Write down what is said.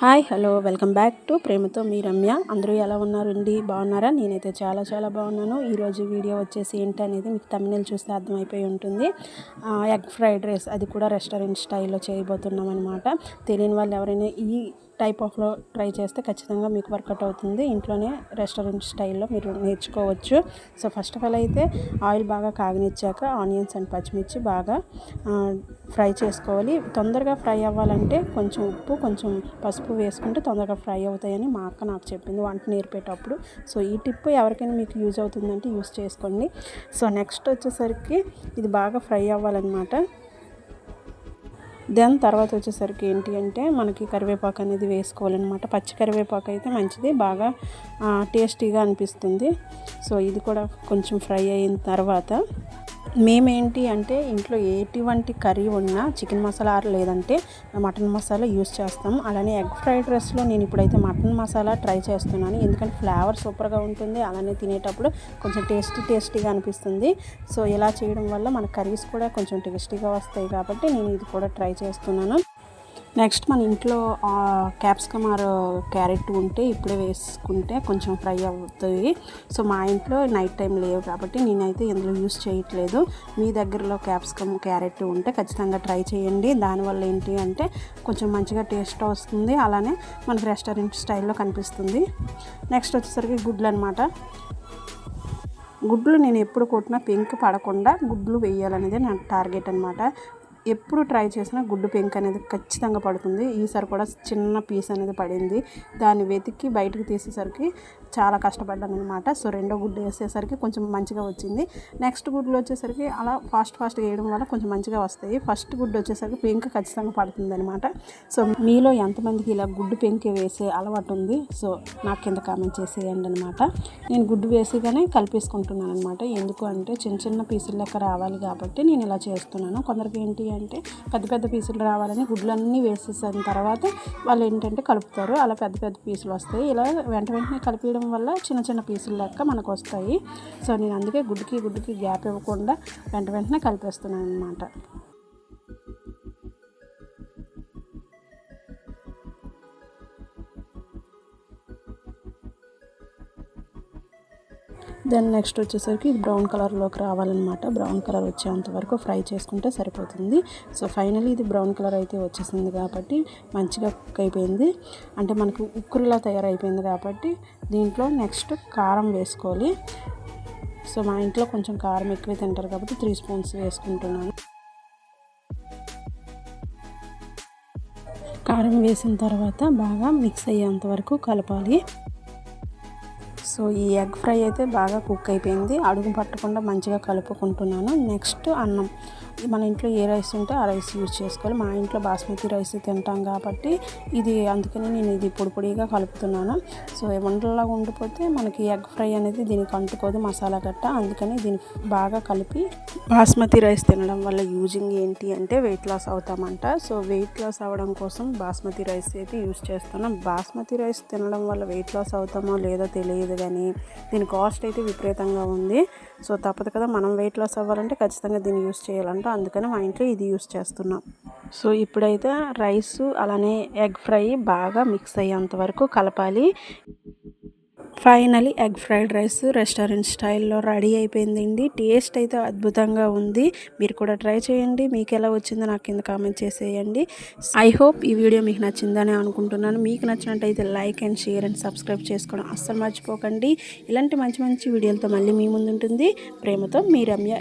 Hi hello welcome back to ప్రేమతో మీ రమ్య. అందరూ ఎలా ఉన్నారండి? బాగున్నారా? నేనైతే చాలా చాలా బాగున్నాను. ఈరోజు వీడియో వచ్చేసి ఏంటనేది మీకు తమిళ చూస్తే అర్థమైపోయి ఉంటుంది. ఎగ్ ఫ్రైడ్ రైస్ అది కూడా రెస్టారెంట్ స్టైల్లో చేయబోతున్నాం అనమాట తెలియని వాళ్ళు ఎవరైనా ఈ టైప్ ఆఫ్లో ట్రై చేస్తే ఖచ్చితంగా మీకు వర్కౌట్ అవుతుంది. ఇంట్లోనే రెస్టారెంట్ స్టైల్లో మీరు నేర్చుకోవచ్చు. సో ఫస్ట్ ఆఫ్ ఆల్ అయితే ఆయిల్ బాగా కాగనిచ్చాక ఆనియన్స్ అండ్ పచ్చిమిర్చి బాగా ఫ్రై చేసుకోవాలి. తొందరగా ఫ్రై అవ్వాలంటే కొంచెం ఉప్పు కొంచెం పసుపు వేసుకుంటే తొందరగా ఫ్రై అవుతాయని మా అక్క నాకు చెప్పింది వంట నేర్పేటప్పుడు. సో ఈ టిప్ ఎవరికైనా మీకు యూజ్ అవుతుందంటే యూస్ చేసుకోండి. సో నెక్స్ట్ వచ్చేసరికి ఇది బాగా ఫ్రై అవ్వాలన్నమాట. దెన్ తర్వాత వచ్చేసరికి ఏంటి అంటే మనకి కరివేపాకు అనేది వేసుకోవాలన్నమాట. పచ్చి కరివేపాకు అయితే మంచిది బాగా టేస్టీగా అనిపిస్తుంది. సో ఇది కూడా కొంచెం ఫ్రై అయిన తర్వాత మేమేంటి అంటే ఇంట్లో ఎటువంటి కర్రీ ఉన్నా చికెన్ మసాలా లేదంటే మటన్ మసాలా యూస్ చేస్తాం. అలానే ఎగ్ ఫ్రైడ్ రైస్లో నేను ఇప్పుడైతే మటన్ మసాలా ట్రై చేస్తున్నాను. ఎందుకంటే ఫ్లేవర్ సూపర్గా ఉంటుంది. అలానే తినేటప్పుడు కొంచెం టేస్టీ టేస్టీగా అనిపిస్తుంది. సో ఇలా చేయడం వల్ల మన కర్రీస్ కూడా కొంచెం టేస్టీగా వస్తాయి కాబట్టి నేను ఇది కూడా ట్రై చేస్తున్నాను. నెక్స్ట్ మన ఇంట్లో క్యాప్సికమ్ ఆర్ క్యారెట్ ఉంటే ఇప్పుడే వేసుకుంటే కొంచెం ఫ్రై అవుతుంది. సో మా ఇంట్లో నైట్ టైం లేవు కాబట్టి నేనైతే ఇందులో యూస్ చేయట్లేదు. మీ దగ్గరలో క్యాప్సికమ్ క్యారెట్ ఉంటే ఖచ్చితంగా ట్రై చేయండి. దానివల్ల ఏంటి అంటే కొంచెం మంచిగా టేస్ట్ వస్తుంది. అలానే మనకి రెస్టారెంట్ స్టైల్లో కనిపిస్తుంది. నెక్స్ట్ వచ్చేసరికి గుడ్లు అనమాట గుడ్లు నేను ఎప్పుడు కొట్టినా పెంక్ పడకుండా గుడ్లు వేయాలనేది నా టార్గెట్ అనమాట ఎప్పుడు ట్రై చేసినా గుడ్డు పెంక్ అనేది ఖచ్చితంగా పడుతుంది. ఈసారి కూడా చిన్న పీస్ అనేది పడింది. దాన్ని వెతికి బయటకు తీసేసరికి చాలా కష్టపడ్డాను అనమాట సో రెండో గుడ్డు వేసేసరికి కొంచెం మంచిగా వచ్చింది. నెక్స్ట్ గుడ్లు వచ్చేసరికి అలా ఫాస్ట్ ఫాస్ట్గా వేయడం వల్ల కొంచెం మంచిగా వస్తాయి. ఫస్ట్ గుడ్డు వచ్చేసరికి పెంక్ ఖచ్చితంగా పడుతుంది అనమాట సో మీలో ఎంతమందికి ఇలా గుడ్డు పెంక్ వేసే అలవాటు ఉంది? సో నాకు కింద కామెంట్ చేసేయండి అనమాట నేను గుడ్డు వేసిగానే కలిపేసుకుంటున్నాను అనమాట ఎందుకు అంటే చిన్న చిన్న పీసులు లెక్క రావాలి కాబట్టి నేను ఇలా చేస్తున్నాను. కొందరికి ఏంటి అంటే పెద్ద పెద్ద పీసులు రావాలని గుడ్లన్నీ వేసేసిన తర్వాత వాళ్ళు ఏంటంటే కలుపుతారు. అలా పెద్ద పెద్ద పీసులు వస్తాయి. ఇలా వెంట వెంటనే కలిపించడం వల్ల చిన్న చిన్న పీసులు లెక్క మనకు వస్తాయి. సో నేను అందుకే గుడ్డుకి గుడ్డుకి గ్యాప్ ఇవ్వకుండా వెంట వెంటనే కలిపేస్తున్నాను అనమాట దెన్ నెక్స్ట్ వచ్చేసరికి ఇది బ్రౌన్ కలర్లోకి రావాలన్నమాట. బ్రౌన్ కలర్ వచ్చేంత వరకు ఫ్రై చేసుకుంటే సరిపోతుంది. సో ఫైనలీ ఇది బ్రౌన్ కలర్ అయితే వచ్చేసింది కాబట్టి మంచిగా కుక్ అయిపోయింది. అంటే మనకు ఉక్కురులా తయారైపోయింది కాబట్టి దీంట్లో నెక్స్ట్ కారం వేసుకోవాలి. సో మా ఇంట్లో కొంచెం కారం ఎక్కువ తింటారు కాబట్టి త్రీ స్పూన్స్ వేసుకుంటున్నాను. కారం వేసిన తర్వాత బాగా మిక్స్ అయ్యేంత వరకు కలపాలి. సో ఈ ఎగ్ ఫ్రై అయితే బాగా కుక్ అయిపోయింది. అడుగు పట్టకుండా మంచిగా కలుపుకుంటున్నాను. నెక్స్ట్ అన్నం. మన ఇంట్లో ఏ రైస్ ఉంటే ఆ రైస్ యూజ్ చేసుకోవాలి. మా ఇంట్లో బాస్మతి రైస్ తింటాం కాబట్టి ఇది అందుకని నేను ఇది పొడి పొడిగా కలుపుతున్నాను. సో వంటలాగా ఉండిపోతే మనకి ఎగ్ ఫ్రై అనేది దీనికి అంటుకోదు మసాలా గట్ట. అందుకని దీన్ని బాగా కలిపి బాస్మతి రైస్ తినడం వల్ల యూజింగ్ ఏంటి అంటే వెయిట్ లాస్ అవుతామంట. సో వెయిట్ లాస్ అవ్వడం కోసం బాస్మతి రైస్ అయితే యూజ్ చేస్తున్నాం. బాస్మతి రైస్ తినడం వల్ల వెయిట్ లాస్ అవుతామో లేదో తెలియదు కానీ దీని కాస్ట్ అయితే విపరీతంగా ఉంది. సో తప్పదు కదా మనం వెయిట్ లాస్ అవ్వాలంటే ఖచ్చితంగా దీన్ని యూస్ చేయాలంట. అందుకని మా ఇంట్లో ఇది యూస్ చేస్తున్నాం. సో ఇప్పుడైతే రైస్ అలానే ఎగ్ ఫ్రై బాగా మిక్స్ అయ్యేంత వరకు కలపాలి. Finally egg fried rice restaurant స్టైల్లో రెడీ అయిపోయిందండి. టేస్ట్ అయితే అద్భుతంగా ఉంది. మీరు కూడా ట్రై చేయండి. మీకు ఎలా వచ్చిందో నాకు కింద కామెంట్ చేసేయండి. ఐ హోప్ ఈ వీడియో మీకు నచ్చిందని అనుకుంటున్నాను. మీకు నచ్చినట్టయితే like and share and subscribe చేసుకోవడం అస్సలు మర్చిపోకండి. ఇలాంటి మంచి మంచి వీడియోలతో మళ్ళీ మీ ముందు ఉంటుంది ప్రేమతో మీ రమ్య.